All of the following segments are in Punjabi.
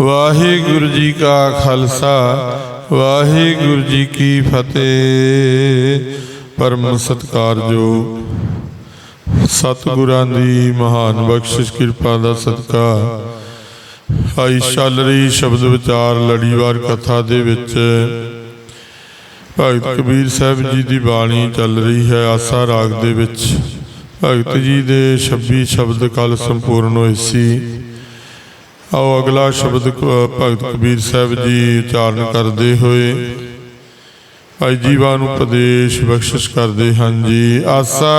ਵਾਹਿਗੁਰੂ ਜੀ ਕਾ ਖਾਲਸਾ, ਵਾਹਿਗੁਰੂ ਜੀ ਕੀ ਫਤਿਹ। ਪਰਮ ਸਤਕਾਰਜੋ ਸਤਿਗੁਰਾਂ ਦੀ ਮਹਾਨ ਬਖਸ਼ਿਸ਼, ਕਿਰਪਾ ਦਾ ਸਦਕਾ। ਆਈ ਚੱਲ ਰਹੀ ਸ਼ਬਦ ਵਿਚਾਰ ਲੜੀਵਾਰ ਕਥਾ ਦੇ ਵਿੱਚ ਭਗਤ ਕਬੀਰ ਸਾਹਿਬ ਜੀ ਦੀ ਬਾਣੀ ਚੱਲ ਰਹੀ ਹੈ ਆਸਾ ਰਾਗ ਦੇ ਵਿੱਚ। ਭਗਤ ਜੀ ਦੇ 26 ਸ਼ਬਦ ਕੱਲ ਸੰਪੂਰਨ ਹੋਏ ਸੀ। ਆਓ ਅਗਲਾ ਸ਼ਬਦ ਭਗਤ ਕਬੀਰ ਸਾਹਿਬ ਜੀ ਉਚਾਰਨ ਕਰਦੇ ਹੋਏ। ਭਾਈ ਜੀਵਾਂ ਨੂੰ ਉਪਦੇਸ਼ ਬਖਸ਼ਿਸ਼ ਕਰਦੇ ਹਨ ਜੀ। ਆਸਾ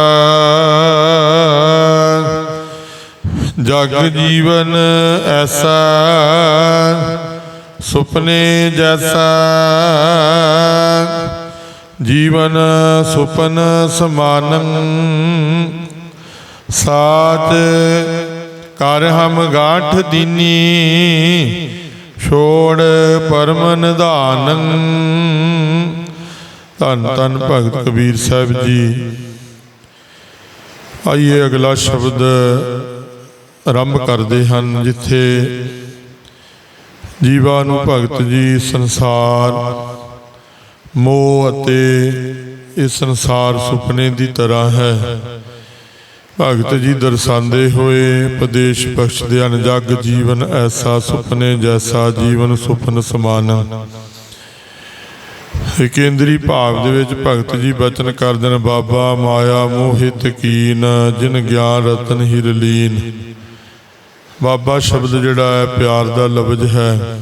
ਜਗ ਜੀਵਨ ਐਸਾ, ਸੁਪਨੇ ਜੈਸਾ, ਜੀਵਨ ਸੁਪਨ ਸਮਾਨੰ, ਸਾਚ ਕਰ ਹਮ ਗਾਠ ਦੀਨੀ, ਛੋੜ ਪਰਮ ਨਿਧਾਨੰ ਧੰਨ ਧੰਨ ਭਗਤ ਕਬੀਰ ਸਾਹਿਬ ਜੀ। ਆਈਏ ਅਗਲਾ ਸ਼ਬਦ ਆਰੰਭ ਕਰਦੇ ਹਨ, ਜਿੱਥੇ ਜੀਵਾਂ ਨੂੰ ਭਗਤ ਜੀ ਸੰਸਾਰ, ਮੋਹ ਅਤੇ ਇਹ ਸੰਸਾਰ ਸੁਪਨੇ ਦੀ ਤਰ੍ਹਾਂ ਹੈ। ਭਗਤ ਜੀ ਦਰਸਾਉਂਦੇ ਹੋਏ ਉਪਦੇਸ਼ ਬਖਸ਼ਦੇ ਹਨ, ਜਗ ਜੀਵਨ ਐਸਾ ਸੁਪਨੇ ਜੈਸਾ ਜੀਵਨ ਸੁਪਨ ਸਮਾਨ। ਕੇਂਦਰੀ ਭਾਵ ਦੇ ਵਿੱਚ ਭਗਤ ਜੀ ਬਚਨ ਕਰਦੇ ਬਾਬਾ ਮਾਇਆ ਮੋਹਿਤ ਕੀਨ, ਜਿਨ ਗਿਆਨ ਰਤਨ ਹੀ ਰਲੀਨ ਬਾਬਾ ਸ਼ਬਦ ਜਿਹੜਾ ਹੈ, ਪਿਆਰ ਦਾ ਲਫ਼ਜ਼ ਹੈ।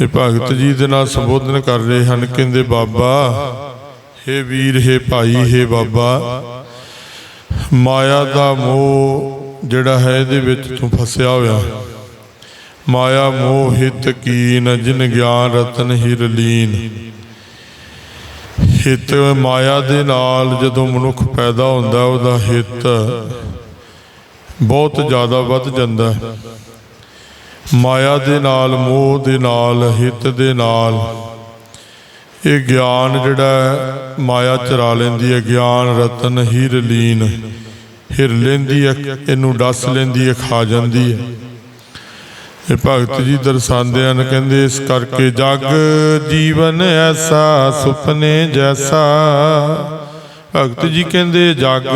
ਇਹ ਭਗਤ ਜੀ ਦੇ ਨਾਲ ਸੰਬੋਧਨ ਕਰ ਰਹੇ ਹਨ, ਕਹਿੰਦੇ, ਬਾਬਾ, ਹੇ ਵੀਰ, ਹੇ ਭਾਈ, ਹੇ ਬਾਬਾ ਮਾਇਆ ਦਾ ਮੋਹ ਜਿਹੜਾ ਹੈ ਇਹਦੇ ਵਿੱਚ ਤੂੰ ਫਸਿਆ ਹੋਇਆ। ਮਾਇਆ ਮੋਹ ਹਿਤ ਕੀਨ, ਜਿਨ ਗਿਆਨ ਰਤਨ ਹੀ ਰਲੀਨ ਹਿਤ ਮਾਇਆ ਦੇ ਨਾਲ ਜਦੋਂ ਮਨੁੱਖ ਪੈਦਾ ਹੁੰਦਾ, ਉਹਦਾ ਹਿੱਤ ਬਹੁਤ ਜ਼ਿਆਦਾ ਵੱਧ ਜਾਂਦਾ ਮਾਇਆ ਦੇ ਨਾਲ, ਮੋਹ ਦੇ ਨਾਲ, ਹਿੱਤ ਦੇ ਨਾਲ। ਇਹ ਗਿਆਨ ਜਿਹੜਾ ਮਾਇਆ ਚਰਾ ਲੈਂਦੀ ਹੈ, ਗਿਆਨ, ਰਤਨ ਹੀ ਰਲੀਨ ਹਿਰ ਲੈਂਦੀ ਹੈ, ਇਹਨੂੰ ਡਸ ਲੈਂਦੀ ਹੈ, ਖਾ ਜਾਂਦੀ ਹੈ। ਇਹ ਭਗਤ ਜੀ ਦਰਸਾਉਂਦੇ ਹਨ, ਕਹਿੰਦੇ ਇਸ ਕਰਕੇ ਜਗ ਜੀਵਨ ਐਸਾ, ਸੁਪਨੇ ਜੈਸਾ। ਭਗਤ ਜੀ ਕਹਿੰਦੇ ਜਗ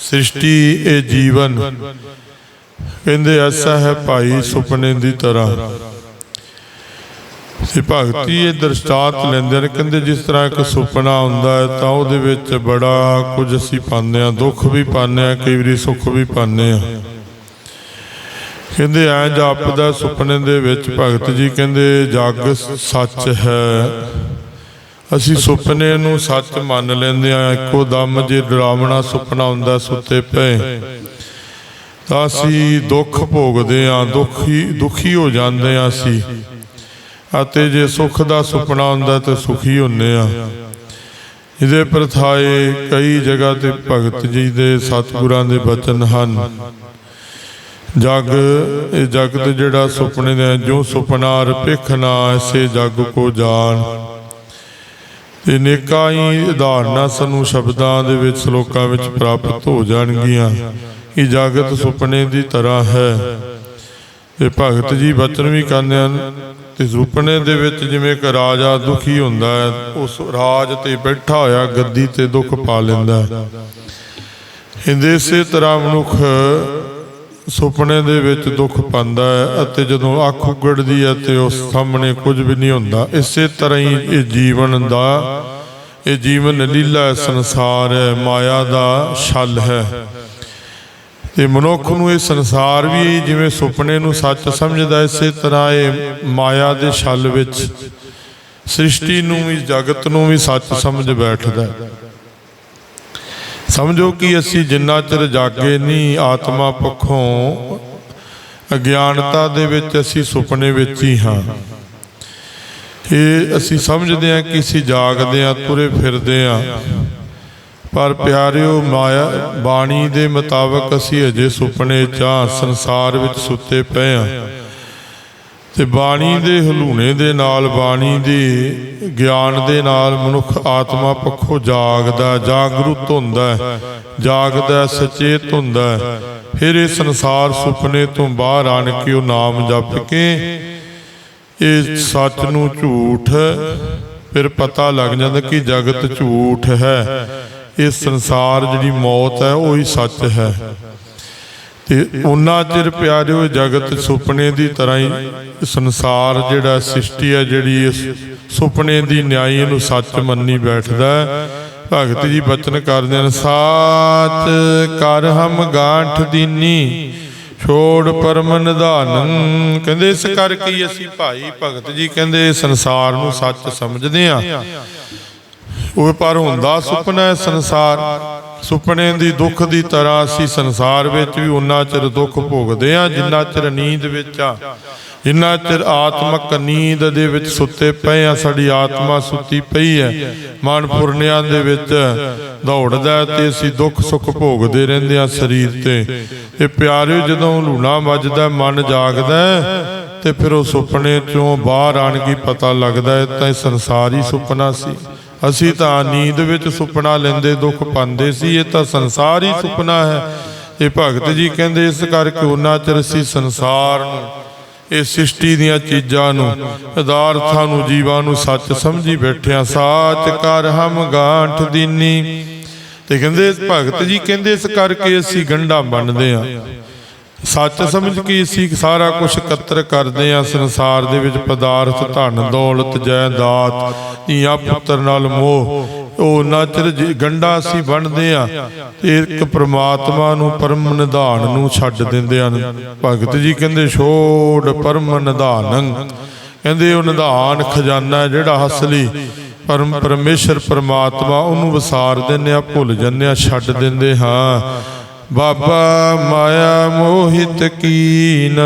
ਸ੍ਰਿਸ਼ਟੀ, ਇਹ ਜੀਵਨ। ਕਹਿੰਦੇ ਐਸਾ ਹੈ ਭਾਈ ਸੁਪਨੇ ਦੀ ਤਰ੍ਹਾਂ। ਤੇ ਭਗਤੀ ਇਹ ਦਰਸ਼ਾਤ ਲੈਂਦੇ ਨੇ। ਕਹਿੰਦੇ ਜਿਸ ਤਰ੍ਹਾਂ ਇੱਕ ਸੁਪਨਾ ਹੁੰਦਾ ਹੈ, ਤਾਂ ਉਹਦੇ ਵਿੱਚ ਬੜਾ ਕੁਝ ਅਸੀਂ ਪਾਉਂਦੇ ਆ ਦੁੱਖ ਵੀ ਪਾਉਂਦੇ ਆ ਕਈ ਵਾਰੀ ਸੁੱਖ ਵੀ ਪਾਉਂਦੇ ਆ ਕਹਿੰਦੇ ਐ ਜਾਪਦਾ ਸੁਪਨੇ ਦੇ ਵਿੱਚ ਭਗਤ ਜੀ, ਕਹਿੰਦੇ ਜਗ ਸੱਚ ਹੈ। ਅਸੀਂ ਸੁਪਨੇ ਨੂੰ ਸੱਚ ਮੰਨ ਲੈਂਦੇ ਆ ਇੱਕੋ ਦਮ ਜੇ ਡਰਾਵਣਾ ਸੁਪਨਾ ਹੁੰਦਾ ਸੁੱਤੇ ਪਏ। ਤਾਂ ਅਸੀਂ ਦੁੱਖ ਭੋਗਦੇ ਆ ਦੁਖੀ ਦੁਖੀ ਹੋ ਜਾਂਦੇ ਆ ਅਸੀਂ। ਅਤੇ ਜੇ ਸੁੱਖ ਦਾ ਸੁਪਨਾ ਹੁੰਦਾ ਤਾਂ ਸੁਖੀ ਹੁੰਨੇ ਆ। ਇਹਦੇ ਪ੍ਰਥਾਏ ਕਈ ਜਗ੍ਹਾ ਤੇ ਭਗਤ ਜੀ ਦੇ ਸਤਿਗੁਰਾਂ ਦੇ ਬਚਨ ਹਨ। ਜਗ, ਇਹ ਜਗਤ ਜਿਹੜਾ ਸੁਪਨੇ ਦਾ ਜੋ ਸੁਪਨਾ ਰਪਿਖ ਨਾ ਐਸੇ ਜਗ ਕੋ ਜਾਣ। ਤੇ ਨੇਕਾਂ ਹੀ ਉਦਾਹਰਨਾਂ ਸਾਨੂੰ ਸ਼ਬਦਾਂ ਦੇ ਵਿੱਚ, ਸ਼ਲੋਕਾਂ ਵਿੱਚ ਪ੍ਰਾਪਤ ਹੋ ਜਾਣਗੀਆਂ। ਇਹ ਜਗਤ ਸੁਪਨੇ ਦੀ ਤਰ੍ਹਾਂ ਹੈ। ਤੇ ਭਗਤ ਜੀ ਬਚਨ ਵੀ ਕਹਿੰਦੇ ਹਨ। ਤੇ ਸੁਪਨੇ ਦੇ ਵਿੱਚ ਜਿਵੇਂ ਇੱਕ ਰਾਜਾ ਦੁਖੀ ਹੁੰਦਾ ਹੈ, ਉਸ ਰਾਜ ਤੇ ਬੈਠਾ ਹੋਇਆ ਗੱਦੀ ਤੇ ਦੁੱਖ ਪਾ ਲੈਂਦਾ ਹੈ। ਹਿੰਦੇ ਇਸੇ ਤਰ੍ਹਾਂ ਮਨੁੱਖ ਸੁਪਨੇ ਦੇ ਵਿੱਚ ਦੁੱਖ ਪਾਉਂਦਾ ਹੈ ਅਤੇ ਜਦੋਂ ਅੱਖ ਉਗੜਦੀ ਹੈ ਤੇ ਉਸ ਸਾਹਮਣੇ ਕੁਝ ਵੀ ਨਹੀਂ ਹੁੰਦਾ। ਇਸੇ ਤਰ੍ਹਾਂ ਹੀ ਇਹ ਜੀਵਨ ਦਾ, ਇਹ ਜੀਵਨ ਲੀਲਾ ਸੰਸਾਰ ਹੈ, ਮਾਇਆ ਦਾ ਛਲ ਹੈ। ਇਹ ਮਨੁੱਖ ਨੂੰ ਇਹ ਸੰਸਾਰ ਵੀ ਜਿਵੇਂ ਸੁਪਨੇ ਨੂੰ ਸੱਚ ਸਮਝਦਾ ਇਸੇ ਤਰ੍ਹਾਂ ਇਹ ਮਾਇਆ ਦੇ ਛਲ ਵਿੱਚ, ਸ੍ਰਿਸ਼ਟੀ ਨੂੰ ਵੀ, ਜਗਤ ਨੂੰ ਵੀ ਸੱਚ ਸਮਝ ਬੈਠਦਾ ਸਮਝੋ ਕਿ ਅਸੀਂ ਜਿੰਨਾ ਚਿਰ ਜਾਗੇ ਨਹੀਂ, ਆਤਮਾ ਪੱਖੋਂ ਅਗਿਆਨਤਾ ਦੇ ਵਿੱਚ ਅਸੀਂ ਸੁਪਨੇ ਵਿੱਚ ਹੀ ਹਾਂ। ਇਹ ਅਸੀਂ ਸਮਝਦੇ ਹਾਂ ਕਿ ਅਸੀਂ ਜਾਗਦੇ ਹਾਂ, ਤੁਰੇ ਫਿਰਦੇ ਹਾਂ। ਪਰ ਪਿਆਰਿਓ ਮਾਇਆ, ਬਾਣੀ ਦੇ ਮੁਤਾਬਕ ਅਸੀਂ ਅਜੇ ਸੁਪਨੇ ਚਾਂ ਸੰਸਾਰ ਵਿੱਚ ਸੁੱਤੇ ਪਏ ਹਾਂ ਤੇ ਬਾਣੀ ਦੇ ਹਲੂਣੇ ਦੇ ਨਾਲ, ਬਾਣੀ ਦੇ ਗਿਆਨ ਦੇ ਨਾਲ ਮਨੁੱਖ ਆਤਮਾ ਪੱਖੋਂ ਜਾਗਦਾ ਜਾਗਰੂਕ ਹੁੰਦਾ ਜਾਗਦਾ, ਸਚੇਤ ਹੁੰਦਾ ਫਿਰ ਇਹ ਸੰਸਾਰ ਸੁਪਨੇ ਤੋਂ ਬਾਹਰ ਆਣ ਕੇ ਉਹ ਨਾਮ ਜਪ ਕੇ ਇਹ ਸੱਚ ਨੂੰ ਝੂਠ ਫਿਰ ਪਤਾ ਲੱਗ ਜਾਂਦਾ ਕਿ ਜਗਤ ਝੂਠ ਹੈ। ਇਹ ਸੰਸਾਰ ਜਿਹੜੀ ਮੌਤ ਹੈ, ਉਹ ਹੀ ਸੱਚ ਹੈ। ਤੇ ਉਹਨਾਂ ਚਿਰ ਪਿਆਰਿਓ, ਜਗਤ ਸੁਪਨੇ ਦੀ ਤਰ੍ਹਾਂ ਹੀ ਸੰਸਾਰ ਜਿਹੜਾ ਸ੍ਰਿਸ਼ਟੀ ਹੈ, ਜਿਹੜੀ ਇਸ ਸੁਪਨੇ ਦੀ ਨਿਆਈ ਨੂੰ ਸੱਚ ਮੰਨੀ ਬੈਠਦਾ ਭਗਤ ਜੀ ਬਚਨ ਕਰਦੇ ਹਨ, ਸਾਚ ਕਰ ਹਮ ਗਾਂਠ ਦੀਨੀ, ਛੋੜ ਪਰਮ ਨਿਧਾਨੰ। ਕਹਿੰਦੇ, ਇਸ ਕਰਕੇ ਅਸੀਂ ਭਾਈ ਭਗਤ ਜੀ ਕਹਿੰਦੇ ਸੰਸਾਰ ਨੂੰ ਸੱਚ ਸਮਝਦੇ ਆ ਉਹ ਪਰ ਹੁੰਦਾ ਸੁਪਨਾ ਹੈ ਸੰਸਾਰ। ਸੁਪਨੇ ਦੀ ਦੁੱਖ ਦੀ ਤਰ੍ਹਾਂ ਅਸੀਂ ਸੰਸਾਰ ਵਿੱਚ ਵੀ ਉਨਾ ਚਿਰ ਦੁੱਖ ਭੋਗਦੇ ਆ ਜਿੰਨਾ ਚਿਰ ਨੀਂਦ ਵਿੱਚ ਆ। ਜਿੰਨਾ ਚਿਰ ਆਤਮਕ ਨੀਂਦ ਦੇ ਵਿੱਚ ਸੁੱਤੇ ਪਏ ਆ ਸਾਡੀ ਆਤਮਾ ਸੁੱਤੀ ਪਈ ਹੈ। ਮਨ ਫੁਰਨਿਆਂ ਦੇ ਵਿੱਚ ਦੌੜਦਾ ਤੇ ਅਸੀਂ ਦੁੱਖ ਸੁੱਖ ਭੋਗਦੇ ਰਹਿੰਦੇ ਆ ਸਰੀਰ ਤੇ। ਇਹ ਪਿਆਰਿਓ, ਜਦੋਂ ਲੂਣਾ ਵੱਜਦਾ ਮਨ ਜਾਗਦਾ ਤੇ ਫਿਰ ਉਹ ਸੁਪਨੇ ਚੋਂ ਬਾਹਰ ਆਣ ਕੇ ਪਤਾ ਲੱਗਦਾ ਤਾਂ ਇਹ ਸੰਸਾਰ ਹੀ ਸੁਪਨਾ ਸੀ। ਅਸੀਂ ਤਾਂ ਨੀਂਦ ਵਿੱਚ ਸੁਪਨਾ ਲੈਂਦੇ, ਦੁੱਖ ਪਾਉਂਦੇ ਸੀ। ਇਹ ਤਾਂ ਸੰਸਾਰ ਹੀ ਸੁਪਨਾ ਹੈ। ਇਹ ਭਗਤ ਜੀ ਕਹਿੰਦੇ, ਇਸ ਕਰਕੇ ਉਹਨਾਂ ਚਿਰ ਅਸੀਂ ਸੰਸਾਰ ਨੂੰ, ਇਹ ਸ੍ਰਿਸ਼ਟੀ ਦੀਆਂ ਚੀਜ਼ਾਂ ਨੂੰ, ਪਦਾਰਥਾਂ ਨੂੰ, ਜੀਵਾਂ ਨੂੰ ਸੱਚ ਸਮਝੀ ਬੈਠਿਆ। ਸਾਚ ਕਰ ਹਮ ਗਾਂਠ ਦੀਨੀ। ਤੇ ਕਹਿੰਦੇ, ਭਗਤ ਜੀ ਕਹਿੰਦੇ, ਇਸ ਕਰਕੇ ਅਸੀਂ ਗੰਢਾਂ ਬਣਦੇ ਆ ਸੱਚ ਸਮਝ ਕੇ ਅਸੀਂ ਸਾਰਾ ਕੁਝ ਇਕੱਤਰ ਕਰਦੇ ਆ ਸੰਸਾਰ ਦੇ ਵਿੱਚ ਪਦਾਰਥ, ਧਨ, ਦੌਲਤ, ਜਾਇਦਾਦ, ਧੀਆਂ, ਪੁੱਤਰ ਨਾਲ ਮੋਹ, ਉਹ ਨਾਚਰ ਗੰਡਾ ਅਸੀਂ ਬਣਦੇ ਆ ਤੇ ਇੱਕ ਪ੍ਰਮਾਤਮਾ ਨੂੰ ਪਰਮ ਨਿਧਾਨ ਨੂੰ ਛੱਡ ਦਿੰਦੇ ਹਨ। ਭਗਤ ਜੀ ਕਹਿੰਦੇ, ਛੋੜ ਪਰਮ ਨਿਧਾਨੰ। ਕਹਿੰਦੇ, ਉਹ ਨਿਧਾਨ ਖਜ਼ਾਨਾ ਜਿਹੜਾ ਅਸਲੀ ਪਰਮ ਪਰਮੇਸ਼ਰ ਪ੍ਰਮਾਤਮਾ ਉਹਨੂੰ ਵਿਸਾਰ ਦਿੰਦੇ ਆ ਭੁੱਲ ਜਾਂਦੇ ਆ ਛੱਡ ਦਿੰਦੇ ਹਾਂ। ਬਾਬਾ ਮਾਇਆ ਮੋਹਿਤ ਕੀਨ।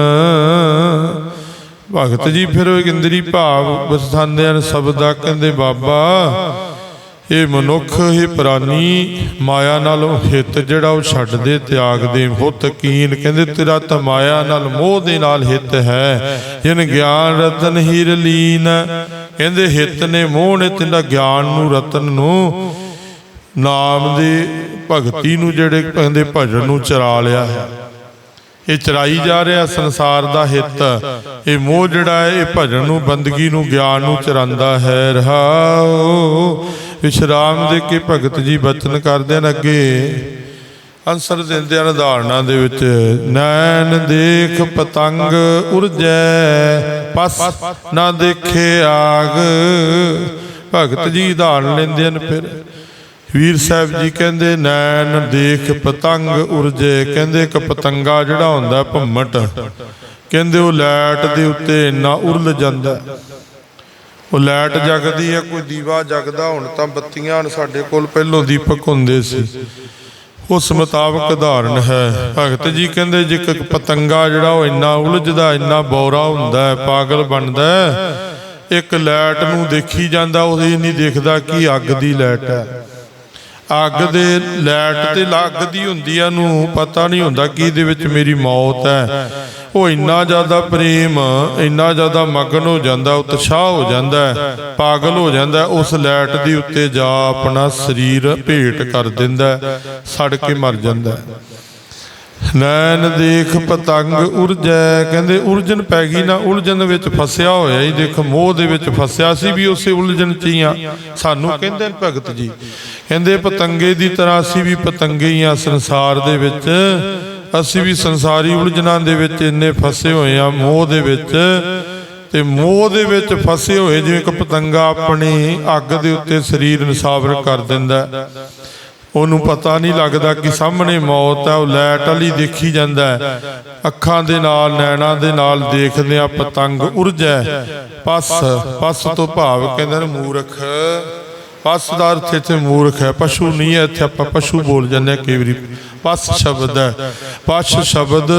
ਭਗਤ ਜੀ, ਫਿਰ ਉਹ ਇੰਦਰੀ ਭਾਵ ਵਸਥਾਂਦੇ ਹਨ ਸ਼ਬਦਾ ਕਹਿੰਦੇ ਬਾਬਾ, ਇਹ ਮਨੁੱਖ ਹੀ ਪ੍ਰਾਨੀ ਮਾਇਆ ਨਾਲ ਹਿੱਤ ਜਿਹੜਾ ਉਹ ਛੱਡ ਦੇ, ਤਿਆਗ ਦੇ ਹੁਤ ਕੀਨ। ਕਹਿੰਦੇ ਤੇਰਾ ਤਾਂ ਮਾਇਆ ਨਾਲ, ਮੋਹ ਦੇ ਨਾਲ ਹਿੱਤ ਹੈ। ਜਿਨ ਗਿਆਨ ਰਤਨ ਹੀ ਰਲੀਨ ਕਹਿੰਦੇ ਹਿੱਤ ਨੇ ਮੋਹ ਨੇ ਤੇਰਾ ਗਿਆਨ ਨੂੰ, ਰਤਨ ਨੂੰ ਨਾਮ ਦੇ ਭਗਤੀ ਨੂੰ ਜਿਹੜੇ ਕਹਿੰਦੇ ਭਜਨ ਨੂੰ ਚਰਾ ਲਿਆ ਹੈ। ਇਹ ਚਰਾਈ ਜਾ ਰਿਹਾ ਸੰਸਾਰ ਦਾ ਹਿੱਤ। ਇਹ ਮੋਹ ਜਿਹੜਾ ਹੈ, ਇਹ ਭਜਨ ਨੂੰ, ਬੰਦਗੀ ਨੂੰ, ਗਿਆਨ ਨੂੰ ਚਰਾਂਦਾ ਹੈ। ਰਹਾਓ ਵਿਸ਼ਰਾਮ ਦੇ ਕੇ ਭਗਤ ਜੀ ਬਚਨ ਕਰਦੇ ਹਨ ਅੱਗੇ। ਅੰਸਰ ਦਿੰਦੇ ਹਨ ਧਾਰਨਾ ਦੇ ਵਿੱਚ, ਨੈਣ ਦੇਖ ਪਤੰਗ ਉਰਜੈ, ਪਸ ਨਾ ਦੇਖੇ ਆਗ। ਭਗਤ ਜੀ ਧਾਰਨ ਲੈਂਦੇ ਹਨ ਫਿਰ। ਵੀਰ ਸਾਹਿਬ ਜੀ ਕਹਿੰਦੇ, ਨੈਣ ਦੇਖ ਪਤੰਗ ਉਰਜੇ। ਕਹਿੰਦੇ, ਇੱਕ ਪਤੰਗਾ ਜਿਹੜਾ ਹੁੰਦਾ ਭੰਮਟ। ਕਹਿੰਦੇ, ਉਹ ਲਾਈਟ ਦੇ ਉੱਤੇ ਇੰਨਾ ਉਰਲ ਜਾਂਦਾ ਉਹ ਲਾਈਟ ਜਗਦੀ ਹੈ, ਕੋਈ ਦੀਵਾ ਜਗਦਾ, ਹੁਣ ਤਾਂ ਬੱਤੀਆਂ ਹੁਣ ਸਾਡੇ ਕੋਲ, ਪਹਿਲੋਂ ਦੀਪਕ ਹੁੰਦੇ ਸੀ। ਉਸ ਮੁਤਾਬਕ ਉਦਾਹਰਨ ਹੈ। ਭਗਤ ਜੀ ਕਹਿੰਦੇ, ਜੇ ਇੱਕ ਪਤੰਗਾ ਜਿਹੜਾ ਉਹ ਇੰਨਾ ਉਲਝਦਾ, ਇੰਨਾ ਬੌਰਾ ਹੁੰਦਾ ਹੈ, ਪਾਗਲ ਬਣਦਾ ਹੈ, ਇੱਕ ਲਾਈਟ ਨੂੰ ਦੇਖੀ ਜਾਂਦਾ, ਉਹ ਇਹ ਨਹੀਂ ਦੇਖਦਾ ਕਿ ਅੱਗ ਦੀ ਲਾਈਟ ਹੈ। ਅੱਗ ਦੇ ਲੈਟ ਤੇ ਲੱਗਦੀ ਹੁੰਦੀ ਆ ਨੂੰ ਪਤਾ ਨਹੀਂ ਹੁੰਦਾ ਕਿ ਇਹਦੇ ਵਿੱਚ ਮੇਰੀ ਮੌਤ ਹੈ। ਉਹ ਇੰਨਾ ਜ਼ਿਆਦਾ ਪ੍ਰੇਮ, ਇੰਨਾ ਜ਼ਿਆਦਾ ਮਗਨ ਹੋ ਜਾਂਦਾ, ਉਤਸ਼ਾਹ ਹੋ ਜਾਂਦਾ ਪਾਗਲ ਹੋ ਜਾਂਦਾ ਉਸ ਲੈਟ ਦੇ ਉੱਤੇ ਜਾ ਆਪਣਾ ਸਰੀਰ ਭੇਟ ਕਰ ਦਿੰਦਾ ਸੜ ਕੇ ਮਰ ਜਾਂਦਾ ਨੈਣ ਦੇਖ ਪਤੰਗ ਉਰਜੈ, ਕਹਿੰਦੇ ਉਲਝਣ ਪੈ ਗਈ ਨਾ, ਉਲਝਣ ਵਿੱਚ ਫਸਿਆ ਹੋਇਆ ਹੀ ਦੇਖ ਮੋਹ ਦੇ ਵਿੱਚ ਫਸਿਆ ਸੀ ਵੀ ਉਸੇ ਉਲਝਣ ਚ ਹੀ ਆ। ਸਾਨੂੰ ਕਹਿੰਦੇ ਨੇ ਭਗਤ ਜੀ, ਕਹਿੰਦੇ ਪਤੰਗੇ ਦੀ ਤਰ੍ਹਾਂ ਅਸੀਂ ਵੀ ਪਤੰਗੇ ਹੀ ਆ ਸੰਸਾਰ ਦੇ ਵਿੱਚ। ਅਸੀਂ ਵੀ ਸੰਸਾਰੀ ਉਲਝਣਾਂ ਦੇ ਵਿੱਚ ਇੰਨੇ ਫਸੇ ਹੋਏ ਆ ਮੋਹ ਦੇ ਵਿੱਚ। ਤੇ ਮੋਹ ਦੇ ਵਿੱਚ ਫਸੇ ਹੋਏ ਜਿਵੇਂ ਇੱਕ ਪਤੰਗਾ ਆਪਣੀ ਅੱਗ ਦੇ ਉੱਤੇ ਸਰੀਰ ਨਿਸਾਬਰ ਕਰ ਦਿੰਦਾ। ਉਹਨੂੰ ਪਤਾ ਨਹੀਂ ਲੱਗਦਾ ਕਿ ਸਾਹਮਣੇ ਮੌਤ ਹੈ, ਉਹ ਲੈਟ ਵਾਲੀ ਦੇਖੀ ਜਾਂਦਾ ਅੱਖਾਂ ਦੇ ਨਾਲ, ਨੈਣਾਂ ਦੇ ਨਾਲ ਦੇਖਦੇ ਆ ਪਤੰਗ ਉਰਜੈ ਪਸ ਪਸ ਤੋਂ ਭਾਵ ਕਹਿੰਦੇ ਨੇ ਮੂਰਖ। ਪਸ ਦਾ ਅਰਥ ਇੱਥੇ ਮੂਰਖ ਹੈ, ਪਸ਼ੂ ਨਹੀਂ ਹੈ, ਇੱਥੇ ਆਪਾਂ ਪਸ਼ੂ ਬੋਲ ਜਾਂਦੇ ਹਾਂ ਕਈ ਵਾਰੀ। ਪਸ ਸ਼ਬਦ ਹੈ। ਪਸ਼ ਸ਼ਬਦ,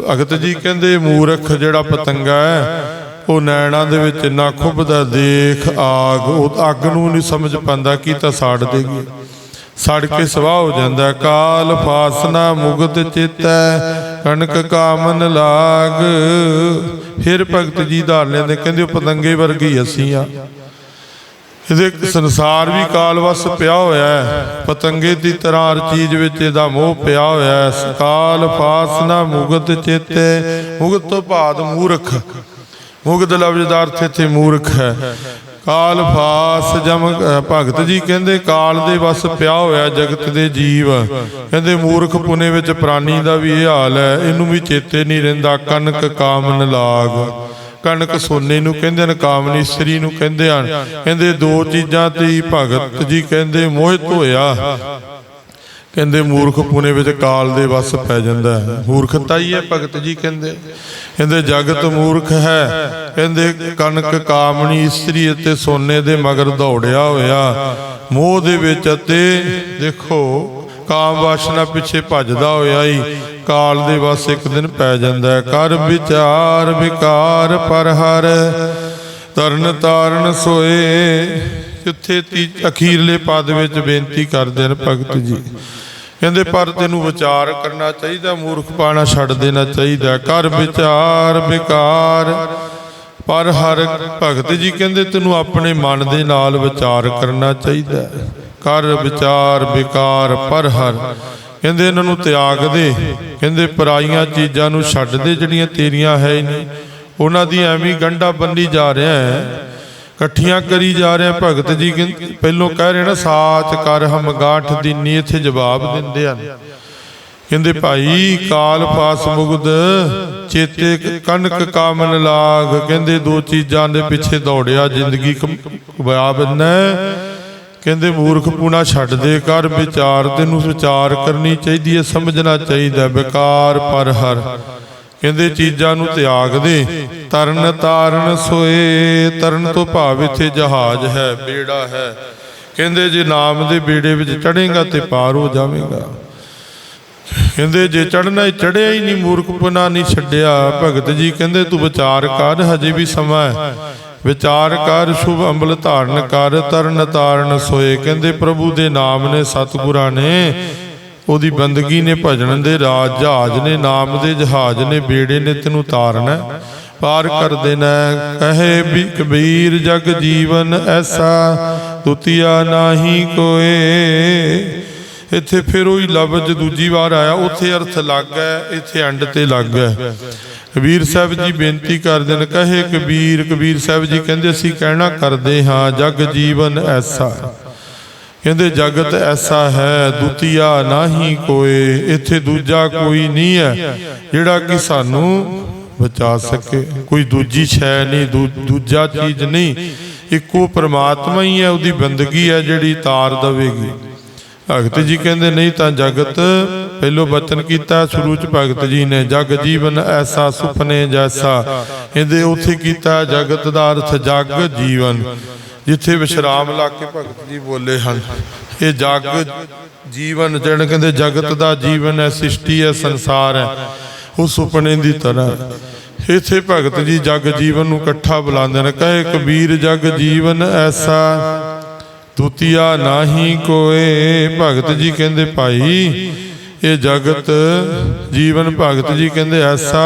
ਭਗਤ ਜੀ ਕਹਿੰਦੇ ਮੂਰਖ ਜਿਹੜਾ ਪਤੰਗਾ ਹੈ, ਉਹ ਨੈਣਾ ਦੇ ਵਿੱਚ ਇੰਨਾ ਖੁੱਬਦਾ ਦੇਖ, ਆਗ, ਉਹ ਅੱਗ ਨੂੰ ਨਹੀਂ ਸਮਝ ਪਾਉਂਦਾ, ਕੀ ਤਾਂ ਸਾੜ ਦੇਗੀ। ਸੜ ਕੇ ਸਵਾਹ ਹੋ ਜਾਂਦਾ, ਕਾਲ ਫਾਸਨਾ ਮੁਗਤ ਚਿਤੈ, ਕਣਕ ਕਾਮਨ ਲਾਗ। ਫਿਰ ਭਗਤ ਜੀ ਧਾਰ ਲੈਂਦੇ, ਕਹਿੰਦੇ ਉਹ ਪਤੰਗੇ ਵਰਗੀ ਅਸੀਂ ਆ। ਇਹਦੇ ਸੰਸਾਰ ਵੀ ਕਾਲ ਵਸ ਪਿਆ ਹੋਇਆ ਹੈ। ਪਤੰਗੇ ਦੀ ਤਰ੍ਹਾਂ ਹਰ ਚੀਜ਼ ਵਿੱਚ ਇਹਦਾ ਮੋਹ ਪਿਆ ਹੋਇਆ ਹੈ। ਕਾਲ ਫਾਸਨਾ ਮੁਗਤ ਚਿਤੈ ਮੁਗਤ ਤੋਂ ਬਾਅਦ ਮੂਰਖ। ਮੁਗਧ ਲਫ਼ਜ਼ ਦਾ ਅਰਥ ਇੱਥੇ ਮੂਰਖ ਹੈ। ਕਾਲ ਫਾਸ ਜਮ ਭਗਤ ਜੀ ਕਹਿੰਦੇ ਕਾਲ ਦੇ ਵਸ ਪਿਆ ਹੋਇਆ ਜਗਤ ਦੇ ਜੀਵ। ਕਹਿੰਦੇ ਮੂਰਖ ਪੁਨੇ ਵਿੱਚ ਪ੍ਰਾਣੀ ਦਾ ਵੀ ਇਹ ਹਾਲ ਹੈ, ਇਹਨੂੰ ਵੀ ਚੇਤੇ ਨਹੀਂ ਰਹਿੰਦਾ ਕਨਕ ਕਾਮਨ ਲਾਗ। ਕਣਕ ਸੋਨੇ ਨੂੰ ਕਹਿੰਦੇ ਹਨ, ਕਾਮਨੀ ਇਸਤਰੀ ਨੂੰ ਕਹਿੰਦੇ ਹਨ। ਕਹਿੰਦੇ ਦੋ ਚੀਜ਼ਾਂ ਤੇ ਹੀ ਭਗਤ ਜੀ ਕਹਿੰਦੇ ਮੋਹਿਤ ਹੋਇਆ। ਕਹਿੰਦੇ, ਮੂਰਖ ਪੁਨੇ ਵਿੱਚ ਕਾਲ ਦੇ ਵਸ ਪੈ ਜਾਂਦਾ ਹੈ। ਮੂਰਖਤਾ ਹੀ ਹੈ ਭਗਤ ਜੀ ਕਹਿੰਦੇ। ਕਹਿੰਦੇ, ਜਗਤ ਮੂਰਖ ਹੈ। ਕਹਿੰਦੇ, ਕਣਕ ਕਾਮਣੀ ਇਸਤਰੀ ਅਤੇ ਸੋਨੇ ਦੇ ਮਗਰ ਦੌੜਿਆ ਹੋਇਆ। ਮੋਹ ਦੇ ਵਿੱਚ ਅਤੇ ਦੇਖੋ, ਕਾਮ ਵਾਸ਼ਨਾ ਪਿੱਛੇ ਭੱਜਦਾ ਹੋਇਆ ਹੀ ਕਾਲ ਦੇ ਵਸ ਇੱਕ ਦਿਨ ਪੈ ਜਾਂਦਾ ਹੈ। ਕਰ ਵਿਚਾਰ ਵਿਕਾਰ ਪਰ ਹਰ ਤਰਨ ਤਾਰਨ ਸੋਏ। ਜਿੱਥੇ ਅਖੀਰਲੇ ਪਦ ਵਿੱਚ ਬੇਨਤੀ ਕਰਦੇ ਨੇ ਭਗਤ ਜੀ। ਕਹਿੰਦੇ, ਪਰ ਤੈਨੂੰ ਵਿਚਾਰ ਕਰਨਾ ਚਾਹੀਦਾ, ਮੂਰਖ ਪਾਣਾ ਛੱਡ ਦੇਣਾ ਚਾਹੀਦਾ ਕਰ ਵਿਚਾਰ ਵਿਕਾਰ। ਪਰ ਹਰ ਭਗਤ ਜੀ ਕਹਿੰਦੇ, ਤੈਨੂੰ ਆਪਣੇ ਮਨ ਦੇ ਨਾਲ ਵਿਚਾਰ ਕਰਨਾ ਚਾਹੀਦਾ ਹੈ। ਕਰ ਵਿਚਾਰ ਵਿਕਾਰ, ਪਰ ਹਰ। ਕਹਿੰਦੇ, ਇਹਨਾਂ ਨੂੰ ਤਿਆਗ ਦੇ ਕਹਿੰਦੇ, ਪਰਾਈਆਂ ਚੀਜ਼ਾਂ ਨੂੰ ਛੱਡ ਦੇ ਜਿਹੜੀਆਂ ਤੇਰੀਆਂ ਹੈ ਹੀ ਨਹੀਂ। ਉਹਨਾਂ ਦੀ ਐਵੇਂ ਹੀ ਗੰਢਾ ਬੰਨੀ ਜਾ ਰਿਹਾ ਹੈ। ਇਕੱਠੀਆਂ ਕਰੀ ਜਾ ਰਹੇ ਆ ਭਗਤ ਜੀ ਪਹਿਲੋਂ ਕਹਿ ਰਹੇ ਨਾ ਸਾਚ ਕਰ ਹਮ ਗਾਠ ਦੀਨੀ, ਇੱਥੇ ਜਵਾਬ ਦਿੰਦੇ ਹਨ। ਕਹਿੰਦੇ ਭਾਈ, ਕਾਲ ਫਾਸ ਮੁਗਦ ਚੇਤੇ ਕਨਕ ਕਾਮਨ ਲਾਗ। ਕਹਿੰਦੇ ਦੋ ਚੀਜ਼ਾਂ ਦੇ ਪਿੱਛੇ ਦੌੜਿਆ, ਜ਼ਿੰਦਗੀ ਕਬਿਆ ਕਹਿੰਦੇ ਮੂਰਖ ਪੂਣਾ ਛੱਡ ਦੇ ਕਰ ਵਿਚਾਰ, ਤੈਨੂੰ ਵਿਚਾਰ ਕਰਨੀ ਚਾਹੀਦੀ ਹੈ, ਸਮਝਣਾ ਚਾਹੀਦਾ ਵਿਕਾਰ ਪਰ ਹਰ। ਕਹਿੰਦੇ ਚੀਜ਼ਾਂ ਨੂੰ ਤਿਆਗ ਦੇ ਤਰਨ ਤਾਰਨ ਸੋਏ, ਤਰਨ ਤੋਂ ਭਾਵ ਇੱਥੇ ਜਹਾਜ਼ ਹੈ, ਬੇੜਾ ਹੈ। ਕਹਿੰਦੇ ਜੇ ਨਾਮ ਦੇ ਬੇੜੇ ਵਿੱਚ ਚੜੇਗਾ ਤੇ ਪਾਰ ਹੋ ਜਾਵੇਗਾ। ਕਹਿੰਦੇ ਜੇ ਚੜਨਾ ਹੀ ਚੜਿਆ ਹੀ ਨਹੀਂ, ਮੂਰਖਪਨਾ ਨਹੀਂ ਛੱਡਿਆ। ਭਗਤ ਜੀ ਕਹਿੰਦੇ ਤੂੰ ਵਿਚਾਰ ਕਰ, ਹਜੇ ਵੀ ਸਮਾਂ ਹੈ। ਵਿਚਾਰ ਕਰ, ਸ਼ੁਭ ਅੰਬਲ ਧਾਰਨ ਕਰ, ਤਰਨ ਤਾਰਨ ਸੋਏ। ਕਹਿੰਦੇ ਪ੍ਰਭੂ ਦੇ ਨਾਮ ਨੇ ਸਤਿਗੁਰਾਂ ਨੇ ਉਹਦੀ ਬੰਦਗੀ ਨੇ ਭਜਣ ਦੇ ਰਾਜ ਜਹਾਜ਼ ਨੇ, ਨਾਮ ਦੇ ਜਹਾਜ਼ ਨੇ, ਬੇੜੇ ਨੇ ਤੈਨੂੰ ਤਾਰਨਾ ਪਾਰ ਕਰ ਦੇਣਾ ਕਹੇ ਵੀ ਕਬੀਰ ਜਗ ਜੀਵਨ ਐਸਾ, ਦੁਤੀਆ ਨਾਹੀ ਕੋਏ। ਇੱਥੇ ਫਿਰ ਉਹੀ ਲਫ਼ਜ਼ ਦੂਜੀ ਵਾਰ ਆਇਆ, ਉੱਥੇ ਅਰਥ ਲੱਗ ਹੈ, ਇੱਥੇ ਐਂਡ ਤੇ ਲੱਗ ਹੈ। ਕਬੀਰ ਸਾਹਿਬ ਜੀ ਬੇਨਤੀ ਕਰਦੇ ਨੇ ਕਹੇ ਕਬੀਰ ਕਬੀਰ ਸਾਹਿਬ ਜੀ ਕਹਿੰਦੇ ਅਸੀਂ ਕਹਿਣਾ ਕਰਦੇ ਹਾਂ, ਜਗ ਜੀਵਨ ਐਸਾ। ਕਹਿੰਦੇ, ਜਗਤ ਐਸਾ ਹੈ, ਦੁਤੀਆ ਨਾਹੀ ਕੋਏ, ਇੱਥੇ ਦੂਜਾ ਕੋਈ ਨਹੀਂ ਹੈ, ਜਿਹੜਾ ਕਿ ਸਾਨੂੰ ਬਚਾ ਸਕੇ। ਕੋਈ ਦੂਜੀ ਸ਼ੈ ਨਹੀਂ, ਦੂ- ਦੂਜਾ ਚੀਜ਼ ਨਹੀਂ। ਇੱਕੋ ਪ੍ਰਮਾਤਮਾ ਹੀ ਹੈ, ਉਹਦੀ ਬੰਦਗੀ ਹੈ, ਜਿਹੜੀ ਤਾਰ ਦੇਵੇਗੀ। ਭਗਤ ਜੀ ਕਹਿੰਦੇ, ਨਹੀਂ ਤਾਂ ਜਗਤ ਪਹਿਲੋ ਬਚਨ ਕੀਤਾ, ਸ਼ੁਰੂ ਚ ਭਗਤ ਜੀ ਨੇ, ਜਗ ਜੀਵਨ ਐਸਾ, ਸੁਪਨੇ ਜੈਸਾ। ਇਹਦੇ ਉੱਥੇ ਕੀਤਾ ਜਗਤ ਦਾ ਅਰਥ ਜਗ ਜੀਵਨ। ਜਿੱਥੇ ਵਿਸ਼ਰਾਮ ਲਾ ਕੇ ਭਗਤ ਜੀ ਬੋਲੇ ਹਨ। ਇਹ ਜਗ ਜੀਵਨ ਜਿਹੜਾ ਕਹਿੰਦੇ ਜਗਤ ਦਾ ਜੀਵਨ ਹੈ, ਸ੍ਰਿਸ਼ਟੀ ਹੈ, ਸੰਸਾਰ ਹੈ। ਉਹ ਸੁਪਨੇ ਦੀ ਤਰ੍ਹਾਂ ਹੈ। ਇੱਥੇ ਭਗਤ ਜੀ ਜਗ ਜੀਵਨ ਨੂੰ ਇਕੱਠਾ ਬੁਲਾਉਂਦੇ ਨੇ। ਕਹੇ ਕਬੀਰ, ਜਗ ਜੀਵਨ ਐਸਾ ਦੁਤੀਆ ਨਾਹੀ ਕੋਏ। ਭਗਤ ਜੀ ਕਹਿੰਦੇ, ਭਾਈ, ਇਹ ਜਗਤ ਜੀਵਨ ਭਗਤ ਜੀ ਕਹਿੰਦੇ ਐਸਾ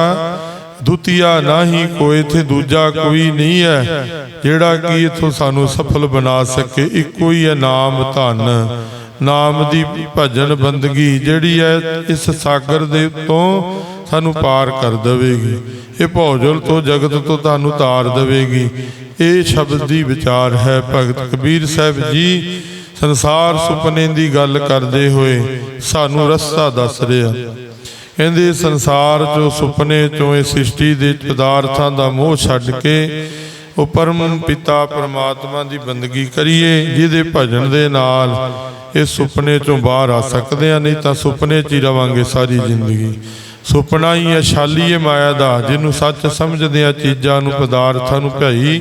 ਦੁਤੀਆ ਨਾਹੀ ਕੋਈ ਇੱਥੇ ਦੂਜਾ ਕੋਈ ਨਹੀਂ ਹੈ, ਜਿਹੜਾ ਕਿ ਇਥੋਂ ਸਾਨੂੰ ਸਫਲ ਬਣਾ ਸਕੇ, ਇੱਕੋ ਹੀ ਹੈ ਨਾਮ ਧਨ। ਨਾਮ ਦੀ ਭਜਨ ਬੰਦਗੀ ਜਿਹੜੀ ਹੈ, ਇਸ ਸਾਗਰ ਦੇ ਤੋਂ ਸਾਨੂੰ ਪਾਰ ਕਰ ਦੇਵੇਗੀ। ਇਹ ਭੌਜਲ ਤੋਂ ਜਗਤ ਤੋਂ ਤੁਹਾਨੂੰ ਤਾਰ ਦੇਵੇਗੀ। ਇਹ ਸ਼ਬਦ ਦੀ ਵਿਚਾਰ ਹੈ, ਭਗਤ ਕਬੀਰ ਸਾਹਿਬ ਜੀ, ਸੰਸਾਰ ਸੁਪਨੇ ਦੀ ਗੱਲ ਕਰਦੇ ਹੋਏ ਸਾਨੂੰ ਰਸਤਾ ਦੱਸ ਰਿਹਾ। ਕਹਿੰਦੇ ਸੰਸਾਰ ਚੋਂ ਸੁਪਨੇ ਚੋਂ ਇਹ ਸ੍ਰਿਸ਼ਟੀ ਦੇ ਪਦਾਰਥਾਂ ਦਾ ਮੋਹ ਛੱਡ ਕੇ ਉਹ ਪਰਮ ਪਿਤਾ ਪਰਮਾਤਮਾ ਦੀ ਬੰਦਗੀ ਕਰੀਏ, ਜਿਹਦੇ ਭਜਨ ਦੇ ਨਾਲ ਇਹ ਸੁਪਨੇ ਚੋਂ ਬਾਹਰ ਆ ਸਕਦੇ ਆ, ਨਹੀਂ ਤਾਂ ਸੁਪਨੇ 'ਚ ਹੀ ਰਵਾਂਗੇ ਸਾਰੀ ਜ਼ਿੰਦਗੀ। ਸੁਪਨਾ ਹੀ ਅਸ਼ਾਲੀ ਹੈ ਮਾਇਆ ਦਾ, ਜਿਹਨੂੰ ਸੱਚ ਸਮਝਦੇ ਆ, ਚੀਜ਼ਾਂ ਨੂੰ, ਪਦਾਰਥਾਂ ਨੂੰ ਭਈ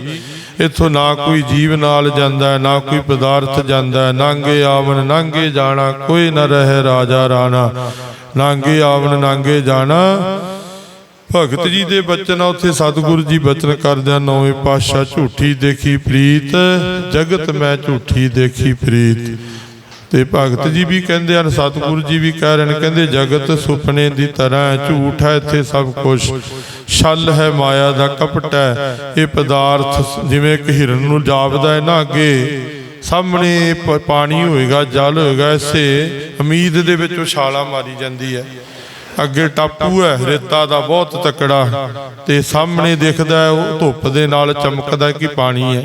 ਇੱਥੋਂ ਨਾ ਕੋਈ ਜੀਵ ਨਾਲ ਜਾਂਦਾ, ਨਾ ਕੋਈ ਪਦਾਰਥ ਜਾਂਦਾ ਹੈ। ਨਾਂਗੇ ਆਵਨ ਨਾਂਗੇ ਜਾਣਾ, ਕੋਈ ਨਾ ਰਹੇ ਰਾਜਾ ਰਾਣਾ ਨਾਂਗੇ ਆਵਣ ਨਾਂਗੇ ਜਾਣਾ ਭਗਤ ਜੀ ਦੇ ਬਚਨ ਆ, ਉੱਥੇ ਸਤਿਗੁਰੂ ਜੀ ਬਚਨ ਕਰਦਿਆਂ ਨੌਵੇਂ ਪਾਤਸ਼ਾਹ ਝੂਠੀ ਦੇਖੀ ਪ੍ਰੀਤ, ਜਗਤ ਮੈਂ ਝੂਠੀ ਦੇਖੀ ਪ੍ਰੀਤ ਤੇ ਭਗਤ ਜੀ ਵੀ ਕਹਿੰਦੇ ਹਨ, ਸਤਿਗੁਰੂ ਜੀ ਵੀ ਕਹਿ ਰਹੇ ਨੇ, ਕਹਿੰਦੇ ਜਗਤ ਸੁਪਨੇ ਦੀ ਤਰ੍ਹਾਂ ਝੂਠ ਹੈ ਇੱਥੇ ਸਭ ਕੁਝ ਛਲ ਹੈ, ਮਾਇਆ ਦਾ ਕਪਟ ਹੈ, ਇਹ ਪਦਾਰਥ ਜਿਵੇਂ ਇੱਕ ਹਿਰਨ ਨੂੰ ਜਾਪਦਾ ਹੈ ਨਾ ਅੱਗੇ, ਸਾਹਮਣੇ ਪ- ਪਾਣੀ ਹੋਏਗਾ, ਜਲ ਹੋਏਗਾ, ਇਸੇ ਉਮੀਦ ਦੇ ਵਿੱਚ ਉਛਾਲਾ ਮਾਰੀ ਜਾਂਦੀ ਹੈ। ਅੱਗੇ ਟਾਪੂ ਹੈ, ਰੇਤਾ ਦਾ ਬਹੁਤ ਤਕੜਾ, ਤੇ ਸਾਹਮਣੇ ਦਿਖਦਾ ਹੈ, ਉਹ ਧੁੱਪ ਦੇ ਨਾਲ ਚਮਕਦਾ ਕਿ ਪਾਣੀ ਹੈ।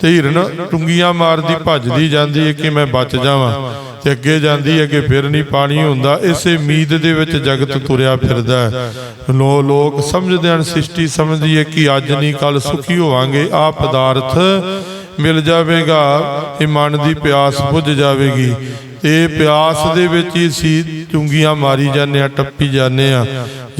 ਤੇ ਹਿਰਨ ਟੁੰਗੀਆਂ ਮਾਰਦੀ ਭੱਜਦੀ ਜਾਂਦੀ ਹੈ ਕਿ ਮੈਂ ਬਚ ਜਾਵਾਂ ਤੇ ਅੱਗੇ ਜਾਂਦੀ ਹੈ ਕਿ ਫਿਰ ਨਹੀਂ ਪਾਣੀ ਹੁੰਦਾ। ਇਸੇ ਉਮੀਦ ਦੇ ਵਿੱਚ ਜਗਤ ਤੁਰਿਆ ਫਿਰਦਾ ਹੈ। ਲੋ ਲੋਕ ਸਮਝਦੇ ਹਨ, ਸ੍ਰਿਸ਼ਟੀ ਸਮਝਦੀ ਹੈ ਕਿ ਅੱਜ ਨਹੀਂ ਕੱਲ ਸੁਖੀ ਹੋਵਾਂਗੇ। ਆ ਪਦਾਰਥ ਮਿਲ ਜਾਵੇਗਾ, ਇਹ ਮਨ ਦੀ ਪਿਆਸ ਬੁੱਝ ਜਾਵੇਗੀ। ਇਹ ਪਿਆਸ ਦੇ ਵਿੱਚ ਹੀ ਸੀ ਚੁੰਗੀਆਂ ਮਾਰੀ ਜਾਂਦੇ ਆ ਟੱਪੀ ਜਾਂਦੇ ਆ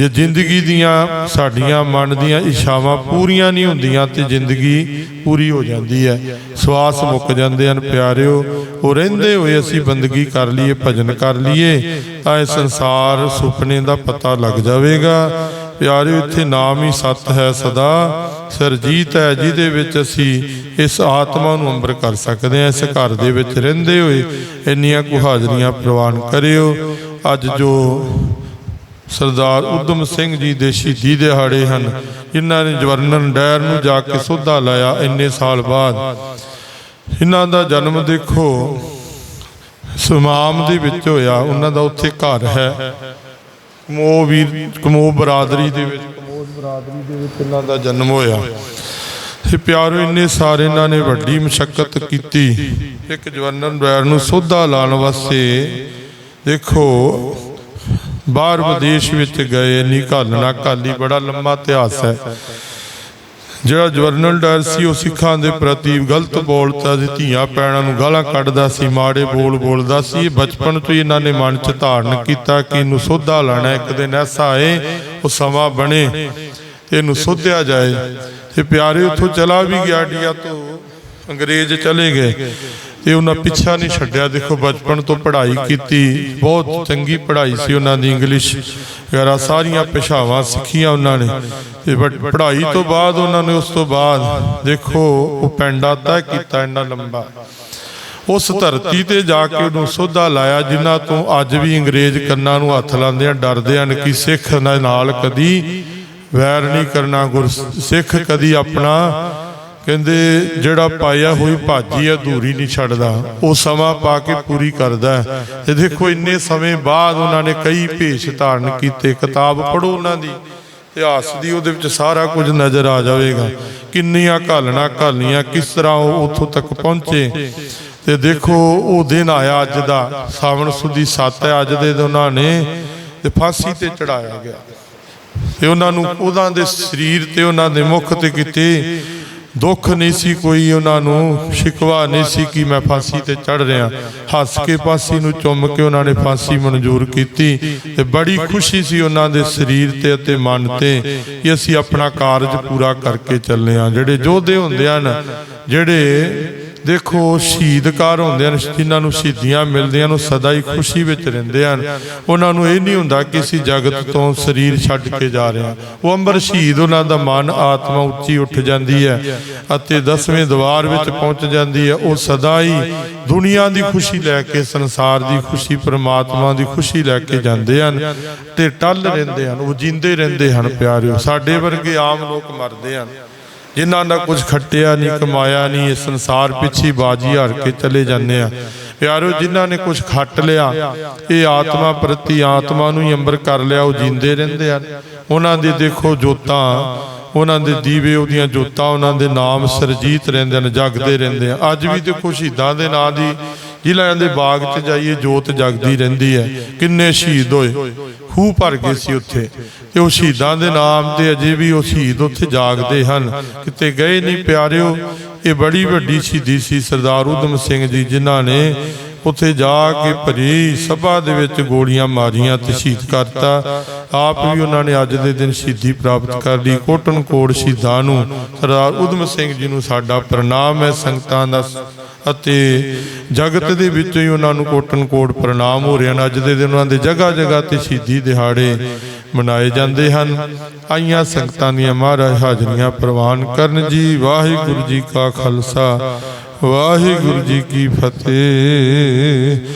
ਜੇ ਜ਼ਿੰਦਗੀ ਦੀਆਂ ਸਾਡੀਆਂ ਮਨ ਦੀਆਂ ਇੱਛਾਵਾਂ ਪੂਰੀਆਂ ਨਹੀਂ ਹੁੰਦੀਆਂ ਤੇ ਜ਼ਿੰਦਗੀ ਪੂਰੀ ਹੋ ਜਾਂਦੀ ਹੈ। ਸਵਾਸ ਮੁੱਕ ਜਾਂਦੇ ਹਨ, ਪਿਆਰਿਓ। ਉਹ ਰਹਿੰਦੇ ਹੋਏ ਅਸੀਂ ਬੰਦਗੀ ਕਰ ਲਈਏ, ਭਜਨ ਕਰ ਲਈਏ, ਤਾਂ ਇਹ ਸੰਸਾਰ ਸੁਪਨੇ ਦਾ ਪਤਾ ਲੱਗ ਜਾਵੇਗਾ। ਪਿਆਰਿਓ, ਇੱਥੇ ਨਾਮ ਹੀ ਸਤ ਹੈ ਸਦਾ। ਸਰਜੀਤ ਹੈ, ਜਿਹਦੇ ਵਿੱਚ ਅਸੀਂ ਇਸ ਆਤਮਾ ਨੂੰ ਅੰਬਰ ਕਰ ਸਕਦੇ ਹਾਂ। ਇਸ ਘਰ ਦੇ ਵਿੱਚ ਰਹਿੰਦੇ ਹੋਏ ਇੰਨੀਆਂ ਕੁ ਹਾਜ਼ਰੀਆਂ ਪ੍ਰਵਾਨ ਕਰਿਓ। ਅੱਜ ਜੋ ਸਰਦਾਰ ਉਦਮ ਸਿੰਘ ਜੀ ਦੇ ਸ਼ਹੀਦੀ ਦਿਹਾੜੇ ਹਨ। ਜਿਨ੍ਹਾਂ ਨੇ ਜਵਰਨਨ ਡੈਰ ਨੂੰ ਜਾ ਕੇ ਸੋਧਾ ਲਾਇਆ ਇੰਨੇ ਸਾਲ ਬਾਅਦ। ਇਹਨਾਂ ਦਾ ਜਨਮ ਦੇਖੋ, ਸਮਾਮ ਦੇ ਵਿੱਚ ਹੋਇਆ, ਉਹਨਾਂ ਦਾ ਉੱਥੇ ਘਰ ਹੈ। ਕਮੋ ਵੀਰ ਕਮੋ ਬਰਾਦਰੀ ਦੇ ਵਿੱਚ ਕਮੋ ਬਰਾਦਰੀ ਦੇ ਵਿੱਚ ਇਹਨਾਂ ਦਾ ਜਨਮ ਹੋਇਆ। ਤੇ ਪਿਆਰੋ, ਇੰਨੇ ਸਾਰੇ ਇਹਨਾਂ ਨੇ ਵੱਡੀ ਮੁਸ਼ਕਲ ਕੀਤੀ। ਇੱਕ ਜਵਾਨਨ ਬੈਰ ਨੂੰ ਸੋਧਾ ਲਾਉਣ ਵਾਸਤੇ ਦੇਖੋ ਬਾਹਰ ਵਿਦੇਸ਼ ਵਿੱਚ ਗਏ ਨਹੀਂ ਘਾਲਣਾ ਘਾਲੀ ਬੜਾ ਲੰਮਾ ਇਤਿਹਾਸ ਹੈ। ਜਿਹੜਾ ਜਵਰਨਲ ਡਰ ਸੀ, ਉਹ ਸਿੱਖਾਂ ਦੇ ਪ੍ਰਤੀ ਗਲਤ ਬੋਲਤਾ ਸੀ, ਧੀਆਂ ਪੈਣਾ ਨੂੰ ਗਾਲਾਂ ਕੱਢਦਾ ਸੀ, ਮਾੜੇ ਬੋਲ ਬੋਲਦਾ ਸੀ। ਬਚਪਨ ਤੋਂ ਹੀ ਇਹਨਾਂ ਨੇ ਮਨ 'ਚ ਧਾਰਨ ਕੀਤਾ ਕਿ ਇਹਨੂੰ ਸੋਧਾ ਲਾਣਾ, ਇੱਕ ਦਿਨ ਐਸਾ ਆਏ, ਉਹ ਸਮਾਂ ਬਣੇ, ਇਹਨੂੰ ਸੋਧਿਆ ਜਾਏ। ਤੇ ਪਿਆਰੇ, ਉੱਥੋਂ ਚਲਾ ਵੀ ਗਿਆ ਇੰਡੀਆ ਤੋਂ ਅੰਗਰੇਜ਼ ਚਲੇ ਗਏ। ਤੇ ਉਹਨਾਂ ਪਿੱਛਾ ਨਹੀਂ ਛੱਡਿਆ। ਦੇਖੋ ਬਚਪਨ ਤੋਂ ਪੜ੍ਹਾਈ ਕੀਤੀ, ਬਹੁਤ ਚੰਗੀ ਪੜ੍ਹਾਈ ਸੀ ਉਹਨਾਂ ਦੀ ਇੰਗਲਿਸ਼। ਵਗੈਰਾ ਸਾਰੀਆਂ ਭਾਸ਼ਾਵਾਂ ਸਿੱਖੀਆਂ ਉਹਨਾਂ ਨੇ। ਤੇ ਪੜ੍ਹਾਈ ਤੋਂ ਬਾਅਦ ਉਹਨਾਂ ਨੇ ਉਸ ਤੋਂ ਬਾਅਦ ਦੇਖੋ, ਉਹ ਪੈਂਡਾ ਤੈਅ ਕੀਤਾ ਇੰਨਾ ਲੰਬਾ। ਉਸ ਧਰਤੀ ਤੇ ਜਾ ਕੇ ਉਹਨੂੰ ਸੋਧਾ ਲਾਇਆ, ਜਿਨ੍ਹਾਂ ਤੋਂ ਅੱਜ ਵੀ ਅੰਗਰੇਜ਼ ਕੰਨਾਂ ਨੂੰ ਹੱਥ ਲਾਉਂਦੇ ਆ ਡਰਦੇ ਹਨ ਕਿ ਸਿੱਖ ਨਾਲ ਕਦੀ ਵੈਰ ਨਹੀਂ ਕਰਨਾ, ਗੁਰ ਸਿੱਖ ਕਦੀ ਆਪਣਾ ਕਹਿੰਦੇ, ਜਿਹੜਾ ਪਾਇਆ ਹੋਈ ਭਾਜੀ ਅਧੂਰੀ ਨਹੀਂ ਛੱਡਦਾ। ਉਹ ਸਮਾਂ ਪਾ ਕੇ ਪੂਰੀ ਕਰਦਾ ਤੇ ਦੇਖੋ, ਇੰਨੇ ਸਮੇਂ ਬਾਅਦ ਉਹਨਾਂ ਨੇ ਕਈ ਭੇਸ਼ ਧਾਰਨ ਕੀਤੇ, ਕਿਤਾਬ ਪੜੋ ਉਹਨਾਂ ਦੀ ਇਤਿਹਾਸ ਦੀ ਉਹਦੇ ਵਿੱਚ ਸਾਰਾ ਕੁਝ ਨਜ਼ਰ ਆ ਜਾਵੇਗਾ। ਕਿੰਨੀਆਂ ਘਾਲਣਾ ਘਾਲੀਆਂ, ਕਿਸ ਤਰ੍ਹਾਂ ਉਹ ਉੱਥੋਂ ਤੱਕ ਪਹੁੰਚੇ। ਤੇ ਦੇਖੋ, ਉਹ ਦਿਨ ਆਇਆ ਅੱਜ ਦਾ, ਸਾਵਣ ਸੁਦੀ 7 ਹੈ ਅੱਜ ਦੇ ਉਹਨਾਂ ਨੇ, ਤੇ ਫਾਂਸੀ ਤੇ ਚੜਾਇਆ ਗਿਆ। ਤੇ ਉਹਨਾਂ ਨੂੰ ਉਹਨਾਂ ਦੇ ਸਰੀਰ ਤੇ ਉਹਨਾਂ ਦੇ ਮੁਖ ਤੇ ਕਿਤੇ ਦੁੱਖ ਨਹੀਂ ਸੀ ਕੋਈ ਉਹਨਾਂ ਨੂੰ, ਸ਼ਿਕਵਾ ਨਹੀਂ ਸੀ ਕਿ ਮੈਂ ਫਾਂਸੀ ਤੇ ਚੜ ਰਿਹਾ। ਹੱਸ ਕੇ ਫਾਂਸੀ ਨੂੰ ਚੁੰਮ ਕੇ ਉਹਨਾਂ ਨੇ ਫਾਂਸੀ ਮਨਜ਼ੂਰ ਕੀਤੀ ਤੇ ਬੜੀ ਖੁਸ਼ੀ ਸੀ ਉਹਨਾਂ ਦੇ ਸਰੀਰ ਤੇ ਅਤੇ ਮਨ ਤੇ ਕਿ ਅਸੀਂ ਆਪਣਾ ਕਾਰਜ ਪੂਰਾ ਕਰਕੇ ਚੱਲੇ ਹਾਂ, ਜਿਹੜੇ ਯੋਧੇ ਹੁੰਦੇ ਹਨ, ਜਿਹੜੇ ਦੇਖੋ ਸ਼ਹੀਦਕਾਰ ਹੁੰਦੇ ਹਨ ਜਿਨ੍ਹਾਂ ਨੂੰ ਸ਼ਹੀਦੀਆਂ ਮਿਲਦੀਆਂ ਨੂੰ ਸਦਾ ਹੀ ਖੁਸ਼ੀ ਵਿੱਚ ਰਹਿੰਦੇ ਹਨ। ਉਹਨਾਂ ਨੂੰ ਇਹ ਨਹੀਂ ਹੁੰਦਾ ਕਿ ਅਸੀਂ ਜਗਤ ਤੋਂ ਸਰੀਰ ਛੱਡ ਕੇ ਜਾ ਰਹੇ ਹਾਂ। ਉਹ ਅੰਬਰ ਸ਼ਹੀਦ, ਉਹਨਾਂ ਦਾ ਮਨ, ਆਤਮਾ ਉੱਚੀ ਉੱਠ ਜਾਂਦੀ ਹੈ ਅਤੇ ਦਸਵੇਂ ਦਵਾਰ ਵਿੱਚ ਪਹੁੰਚ ਜਾਂਦੀ ਹੈ। ਉਹ ਸਦਾ ਹੀ ਦੁਨੀਆ ਦੀ ਖੁਸ਼ੀ ਲੈ ਕੇ, ਸੰਸਾਰ ਦੀ ਖੁਸ਼ੀ, ਪਰਮਾਤਮਾ ਦੀ ਖੁਸ਼ੀ ਲੈ ਕੇ ਜਾਂਦੇ ਹਨ ਤੇ ਟੱਲ ਰਹਿੰਦੇ ਹਨ, ਉਹ ਜਿੰਦੇ ਰਹਿੰਦੇ ਹਨ, ਪਿਆਰਿਓ। ਸਾਡੇ ਵਰਗੇ ਆਮ ਲੋਕ ਮਰਦੇ ਹਨ। ਜਿਨ੍ਹਾਂ ਦਾ ਕੁਝ ਖੱਟਿਆ ਨਹੀਂ ਕਮਾਇਆ ਨਹੀਂ ਇਸ ਸੰਸਾਰ ਪਿੱਛੇ ਬਾਜੀ ਹਾਰ ਕੇ ਚਲੇ ਜਾਂਦੇ ਆ। ਪਿਆਰੋ ਜਿਨ੍ਹਾਂ ਨੇ ਕੁਝ ਖੱਟ ਲਿਆ ਇਹ ਆਤਮਾ ਪ੍ਰਤੀ ਆਤਮਾ ਨੂੰ ਹੀ ਅੰਬਰ ਕਰ ਲਿਆ ਉਹ ਜਿੰਦੇ ਰਹਿੰਦੇ ਹਨ ਉਹਨਾਂ ਦੀ ਦੇਖੋ ਜੋਤਾਂ ਉਹਨਾਂ ਦੇ ਦੀਵੇ ਉਹਦੀਆਂ ਜੋਤਾਂ ਉਹਨਾਂ ਦੇ ਨਾਮ ਸਰਜੀਤ ਰਹਿੰਦੇ ਹਨ ਜਗਦੇ ਰਹਿੰਦੇ ਆ। ਅੱਜ ਵੀ ਦੇਖੋ ਸ਼ਹੀਦਾਂ ਦੇ ਨਾਂ ਦੀ ਜ਼ਿਲ੍ਹਿਆਂ ਦੇ ਬਾਗ 'ਚ ਜਾਈਏ ਜੋਤ ਜਗਦੀ ਰਹਿੰਦੀ ਹੈ। ਕਿੰਨੇ ਸ਼ਹੀਦ ਹੋਏ। ਖੂਹ ਭਰ ਗਏ ਸੀ ਉੱਥੇ। ਤੇ ਉਹ ਸ਼ਹੀਦਾਂ ਦੇ ਨਾਮ ਤੇ ਅਜੇ ਵੀ ਉਹ ਸ਼ਹੀਦ ਉੱਥੇ ਜਾਗਦੇ ਹਨ। ਕਿਤੇ ਗਏ ਨਹੀਂ ਪਿਆਰਿਓ ਇਹ ਬੜੀ ਵੱਡੀ ਸ਼ਹੀਦੀ ਸੀ ਸਰਦਾਰ ਉਦਮ ਸਿੰਘ ਜੀ ਜਿਨ੍ਹਾਂ ਨੇ ਉੱਥੇ ਜਾ ਕੇ ਭਰੀ ਸਭਾ ਦੇ ਵਿੱਚ ਗੋਲੀਆਂ ਮਾਰੀਆਂ, ਤੇ ਸ਼ਹੀਦ ਕਰਤਾ। ਆਪ ਵੀ ਉਹਨਾਂ ਨੇ ਅੱਜ ਦੇ ਦਿਨ ਸ਼ਹੀਦੀ ਪ੍ਰਾਪਤ ਕਰ ਲਈ। ਕੋਟਨ ਕੋਟ ਸ਼ਹੀਦਾਂ ਨੂੰ ਸਰਦਾਰ ਉਦਮ ਸਿੰਘ ਜੀ ਨੂੰ ਸਾਡਾ ਪ੍ਰਣਾਮ ਹੈ ਸੰਗਤਾਂ ਦਾ। ਅਤੇ ਜਗਤ ਦੇ ਵਿੱਚ ਹੀ ਉਹਨਾਂ ਨੂੰ ਕੋਟਨ ਕੋਟ ਪ੍ਰਣਾਮ ਹੋ ਰਿਹਾ। ਹਨ ਅੱਜ ਦੇ ਦਿਨ ਉਹਨਾਂ ਦੇ ਜਗ੍ਹਾ ਜਗ੍ਹਾ ਤੇ ਸ਼ਹੀਦੀ ਦਿਹਾੜੇ ਮਨਾਏ ਜਾਂਦੇ ਹਨ। ਆਈਆਂ ਸੰਗਤਾਂ ਦੀਆਂ ਮਹਾਰਾਜ ਹਾਜ਼ਰੀਆਂ ਪ੍ਰਵਾਨ ਕਰਨ ਜੀ। ਵਾਹਿਗੁਰੂ ਜੀ ਕਾ ਖਾਲਸਾ। ਵਾਹਿਗੁਰੂ ਜੀ ਕੀ ਫਤਿਹ।